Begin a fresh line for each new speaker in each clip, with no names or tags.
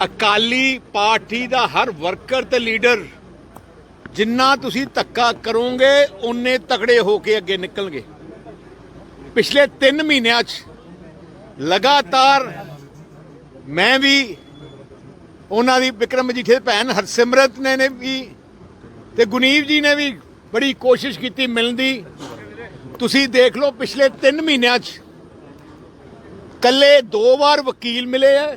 Akali party ਦਾ ਹਰ worker ਤੇ ਲੀਡਰ ਜਿੰਨਾ ਤੁਸੀਂ ਧੱਕਾ ਕਰੋਗੇ ਉਨੇ ਤਕੜੇ ਹੋ ਕੇ ਅੱਗੇ ਨਿਕਲਣਗੇ। ਪਿਛਲੇ 3 ਮਹੀਨਿਆਂ 'ਚ ਲਗਾਤਾਰ ਮੈਂ ਵੀ, ਉਹਨਾਂ ਦੀ ਵਿਕਰਮ ਮਜੀਠੀਆ ਭੈਣ ਹਰਸਿਮਰਤ ਨੇ ਨੇ ਵੀ ਤੇ ਗੁਨੀਵ ਜੀ ਨੇ ਵੀ ਬੜੀ ਕੋਸ਼ਿਸ਼ ਕੀਤੀ ਮਿਲਣ ਦੀ। ਤੁਸੀਂ ਦੇਖ ਲਓ, ਪਿਛਲੇ 3 ਮਹੀਨਿਆਂ 'ਚ ਕੱਲੇ ਦੋ ਵਾਰ ਵਕੀਲ ਮਿਲੇ ਆ।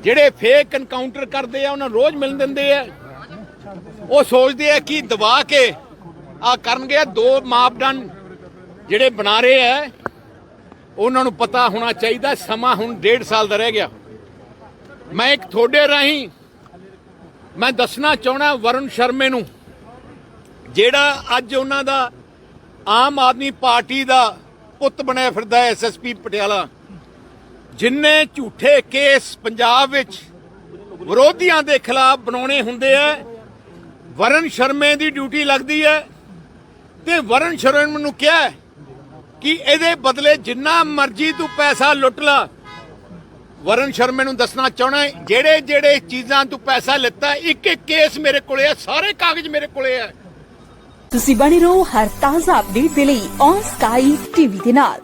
ਜਿਹੜੇ ਫੇਕ ਐਨਕਾਊਂਟਰ ਕਰਦੇ ਆ, ਉਹਨਾਂ ਨੂੰ ਰੋਜ਼ ਮਿਲਣ ਦਿੰਦੇ ਆ। ਉਹ ਸੋਚਦੇ ਆ ਕਿ ਦਬਾ ਕੇ ਆ ਕਰਨਗੇ ਦੋ ਮਾਪਦੰਡ ਜਿਹੜੇ ਬਣਾ ਰਹੇ ਆ, ਉਹਨਾਂ ਨੂੰ ਪਤਾ ਹੋਣਾ ਚਾਹੀਦਾ, ਸਮਾਂ ਹੁਣ ਡੇਢ ਸਾਲ ਦਾ ਰਹਿ ਗਿਆ। ਮੈਂ ਇੱਕ ਤੁਹਾਡੇ ਰਾਹੀਂ ਮੈਂ ਦੱਸਣਾ ਚਾਹਣਾ ਵਰੁਣ ਸ਼ਰਮੇ ਨੂੰ, ਜਿਹੜਾ ਅੱਜ ਉਹਨਾਂ ਦਾ ਆਮ ਆਦਮੀ ਪਾਰਟੀ ਦਾ ਪੁੱਤ ਬਣਿਆ ਫਿਰਦਾ ਹੈ ਐਸਐਸਪੀ ਪਟਿਆਲਾ। ਜਿੰਨੇ ਝੂਠੇ ਕੇਸ ਪੰਜਾਬ ਵਿੱਚ ਵਿਰੋਧੀਆਂ ਦੇ ਖਿਲਾਫ ਬਣਾਉਣੇ ਹੁੰਦੇ ਆ ਵਰਨ ਸ਼ਰਮੇ ਦੀ ਡਿਊਟੀ ਲੱਗਦੀ ਹੈ ਤੇ ਵਰਨ ਸ਼ਰਮੇ ਨੂੰ ਕਿਹਾ ਕਿ ਇਹਦੇ ਬਦਲੇ ਜਿੰਨਾ ਮਰਜ਼ੀ ਤੂੰ ਪੈਸਾ ਲੁੱਟ ਲਾ। ਵਰਨ ਸ਼ਰਮੇ ਨੂੰ ਦੱਸਣਾ ਚਾਹਣਾ ਜਿਹੜੇ ਜਿਹੜੇ ਚੀਜ਼ਾਂ ਤੂੰ ਪੈਸਾ ਲਿੱਤਾ ਇੱਕ ਇੱਕ ਕੇਸ ਮੇਰੇ ਕੋਲੇ ਆ, ਸਾਰੇ ਕਾਗਜ਼ ਮੇਰੇ ਕੋਲੇ ਆ।
ਤੁਸੀਂ ਬਣੇ ਰਹੋ ਹਰ ਤਾਜ਼ਾ ਅਪਡੇਟ ਦੇ ਲਈ ਔਨ ਸਕਾਈ ਟੀਵੀ ਦੇ ਨਾਲ।